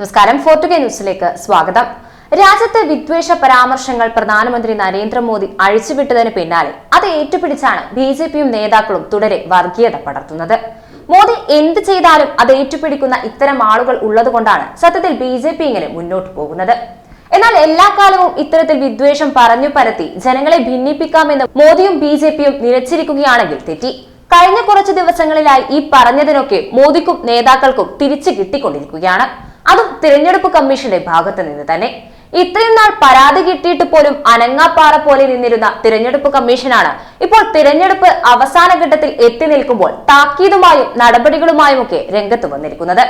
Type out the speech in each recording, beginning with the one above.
നമസ്കാരം. ഫോർട്ടുഗേ ന്യൂസിലേക്ക് സ്വാഗതം. രാജ്യത്തെ വിദ്വേഷ പരാമർശങ്ങൾ പ്രധാനമന്ത്രി നരേന്ദ്രമോദി അഴിച്ചുവിട്ടതിന് പിന്നാലെ അത് ഏറ്റുപിടിച്ചാണ് ബി ജെ പിയും നേതാക്കളും തുടരെ വർഗീയത പടർത്തുന്നത്. മോദി എന്ത് ചെയ്താലും അത് ഏറ്റുപിടിക്കുന്ന ഇത്തരം ആളുകൾ ഉള്ളതുകൊണ്ടാണ് സത്യത്തിൽ ബി ജെ പി ഇങ്ങനെ മുന്നോട്ട് പോകുന്നത്. എന്നാൽ എല്ലാ കാലവും ഇത്തരത്തിൽ വിദ്വേഷം പറഞ്ഞു പരത്തി ജനങ്ങളെ ഭിന്നിപ്പിക്കാമെന്ന് മോദിയും ബി ജെ പിയും നിലച്ചിരിക്കുകയാണെങ്കിൽ തെറ്റി. കഴിഞ്ഞ കുറച്ച് ദിവസങ്ങളിലായി ഈ പറഞ്ഞതിനൊക്കെ മോദിക്കും നേതാക്കൾക്കും തിരിച്ചു കിട്ടിക്കൊണ്ടിരിക്കുകയാണ്. അതും തിരഞ്ഞെടുപ്പ് കമ്മീഷന്റെ ഭാഗത്ത് നിന്ന് തന്നെ. ഇത്രയും നാൾ പരാതി കിട്ടിയിട്ട് പോലും അനങ്ങാപ്പാറ പോലെ നിന്നിരുന്ന തിരഞ്ഞെടുപ്പ് കമ്മീഷനാണ് ഇപ്പോൾ തിരഞ്ഞെടുപ്പ് അവസാന ഘട്ടത്തിൽ എത്തി നിൽക്കുമ്പോൾ താക്കീതുമായും നടപടികളുമായും ഒക്കെ രംഗത്ത് വന്നിരിക്കുന്നത്.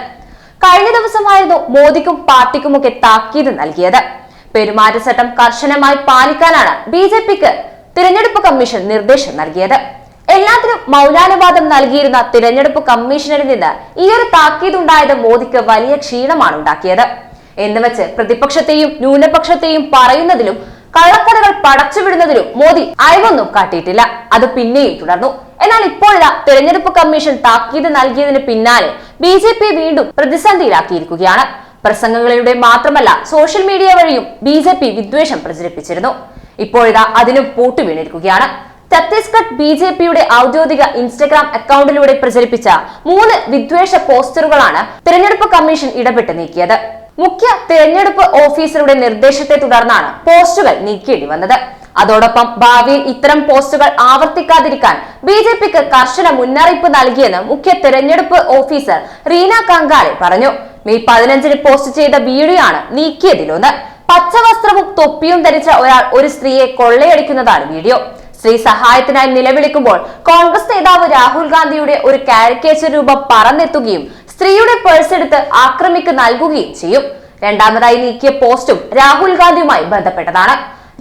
കഴിഞ്ഞ ദിവസമായിരുന്നു മോദിക്കും പാർട്ടിക്കുമൊക്കെ താക്കീത് നൽകിയത്. പെരുമാറ്റച്ചട്ടം കർശനമായി പാലിക്കാനാണ് ബി തിരഞ്ഞെടുപ്പ് കമ്മീഷൻ നിർദ്ദേശം നൽകിയത്. എല്ലാത്തിനും മൗനാനുവാദം നൽകിയിരുന്ന തിരഞ്ഞെടുപ്പ് കമ്മീഷനിൽ നിന്ന് ഈ ഒരു താക്കീതുണ്ടായത് മോദിക്ക് വലിയ ക്ഷീണമാണ് ഉണ്ടാക്കിയത്. എന്ന് വെച്ച് പ്രതിപക്ഷത്തെയും ന്യൂനപക്ഷത്തെയും പറയുന്നതിലും കള്ളക്കഥകൾ പടച്ചുവിടുന്നതിലും മോദി അയവൊന്നും കാട്ടിയിട്ടില്ല. അത് പിന്നെയും തുടർന്നു. എന്നാൽ ഇപ്പോഴിതാ തെരഞ്ഞെടുപ്പ് കമ്മീഷൻ താക്കീത് നൽകിയതിന് പിന്നാലെ ബി ജെ പി വീണ്ടും പ്രതിസന്ധിയിലാക്കിയിരിക്കുകയാണ്. പ്രസംഗങ്ങളിലൂടെ മാത്രമല്ല സോഷ്യൽ മീഡിയ വഴിയും ബി ജെ പി വിദ്വേഷം പ്രചരിപ്പിച്ചിരുന്നു. ഇപ്പോഴിതാ അതിനും പൂട്ടു വീണിരിക്കുകയാണ് ഛത്തീസ്ഗഡ് ബി ജെ പിയുടെ ഔദ്യോഗിക ഇൻസ്റ്റഗ്രാം അക്കൗണ്ടിലൂടെ പ്രചരിപ്പിച്ച മൂന്ന് വിദ്വേഷ പോസ്റ്ററുകളാണ് തിരഞ്ഞെടുപ്പ് കമ്മീഷൻ ഇടപെട്ട് നീക്കിയത്. മുഖ്യ തിരഞ്ഞെടുപ്പ് ഓഫീസറുടെ നിർദ്ദേശത്തെ തുടർന്നാണ് പോസ്റ്റുകൾ നീക്കേണ്ടി വന്നത്. അതോടൊപ്പം ഭാവിയിൽ ഇത്തരം പോസ്റ്റുകൾ ആവർത്തിക്കാതിരിക്കാൻ ബി ജെ പിക്ക് കർശന മുന്നറിയിപ്പ് നൽകിയെന്ന് മുഖ്യ തിരഞ്ഞെടുപ്പ് ഓഫീസർ റീന കങ്കാളെ പറഞ്ഞു. മെയ് പതിനഞ്ചിന് പോസ്റ്റ് ചെയ്ത വീഡിയോ ആണ് നീക്കിയതിലൊന്ന്. പച്ചവസ്ത്രവും തൊപ്പിയും ധരിച്ച ഒരാൾ ഒരു സ്ത്രീയെ കൊള്ളയടിക്കുന്നതാണ് വീഡിയോ. സ്ത്രീ സഹായത്തിനായി നിലവിളിക്കുമ്പോൾ കോൺഗ്രസ് നേതാവ് രാഹുൽ ഗാന്ധിയുടെ ഒരു കാരിക്കേച്ചർ രൂപം പറന്നെത്തുകയും സ്ത്രീയുടെ പേഴ്സ് എടുത്ത് ആക്രമിക്ക് നൽകുകയും ചെയ്യും. രണ്ടാമതായി നീക്കിയ പോസ്റ്റും രാഹുൽ ഗാന്ധിയുമായി ബന്ധപ്പെട്ടതാണ്.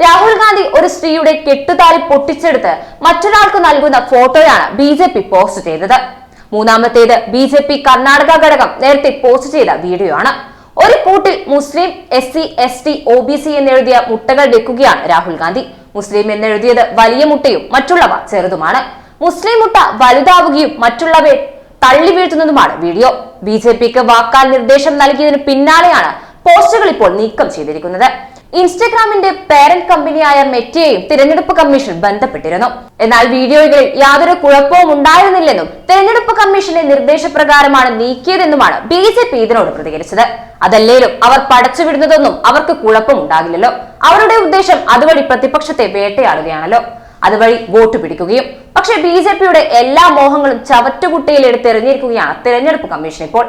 രാഹുൽ ഗാന്ധി ഒരു സ്ത്രീയുടെ കെട്ടുതാലി പൊട്ടിച്ചെടുത്ത് മറ്റൊരാൾക്ക് നൽകുന്ന ഫോട്ടോയാണ് ബി ജെ പി പോസ്റ്റ് ചെയ്തത്. മൂന്നാമത്തേത് ബി ജെ പി കർണാടക ഘടകം നേരത്തെ പോസ്റ്റ് ചെയ്ത വീഡിയോ ആണ് ഒരു കൂട്ടിൽ മുസ്ലിം S C S T O B C എന്നെഴുതിയ മുട്ടകൾ വെക്കുകയാണ് രാഹുൽ ഗാന്ധി. മുസ്ലിം എന്നെഴുതിയത് വലിയ മുട്ടയും മറ്റുള്ളവ ചെറുതുമാണ്. മുസ്ലിം മുട്ട വലുതാവുകയും മറ്റുള്ളവയെ തള്ളി വീഴ്ത്തുന്നതുമാണ് വീഡിയോ. ബി ജെ പിക്ക് വാക്കാൽ നിർദ്ദേശം നൽകിയതിന് പിന്നാലെയാണ് പോസ്റ്റുകൾ ഇപ്പോൾ നീക്കം ചെയ്തിരിക്കുന്നത്. ഇൻസ്റ്റഗ്രാമിന്റെ പേരന്റ് കമ്പനിയായ മെറ്റയെയും തിരഞ്ഞെടുപ്പ് കമ്മീഷൻ ബന്ധപ്പെട്ടിരുന്നു. എന്നാൽ വീഡിയോകളിൽ യാതൊരു കുഴപ്പവും ഉണ്ടായിരുന്നില്ലെന്നും തിരഞ്ഞെടുപ്പ് കമ്മീഷന്റെ നിർദ്ദേശപ്രകാരമാണ് നീക്കിയതെന്നുമാണ് ബി ജെ പി ഇതിനോട് പ്രതികരിച്ചത്. അതല്ലേലും അവർ പടച്ചുവിടുന്നതൊന്നും അവർക്ക് കുഴപ്പമുണ്ടാകില്ലല്ലോ അവരുടെ ഉദ്ദേശം അതുവഴി പ്രതിപക്ഷത്തെ വേട്ടയാടുകയാണല്ലോ. അതുവഴി വോട്ട് പിടിക്കുകയും പക്ഷേ ബി ജെ പിയുടെ എല്ലാ മോഹങ്ങളും ചവറ്റുകുട്ടയിൽ എടുത്തെറിഞ്ഞിരിക്കുകയാണ് തിരഞ്ഞെടുപ്പ് കമ്മീഷൻ ഇപ്പോൾ.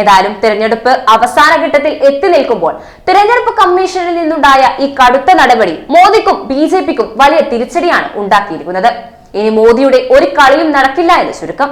ഏതായാലും തിരഞ്ഞെടുപ്പ് അവസാന ഘട്ടത്തിൽ എത്തി നിൽക്കുമ്പോൾ തിരഞ്ഞെടുപ്പ് കമ്മീഷനിൽ നിന്നുണ്ടായ ഈ കടുത്ത നടപടി മോദിക്കും ബി ജെ പിക്കും വലിയ തിരിച്ചടിയാണ് ഉണ്ടാക്കിയിരിക്കുന്നത്. ഇനി മോദിയുടെ ഒരു കളിയും നടക്കില്ല എന്ന് ചുരുക്കം.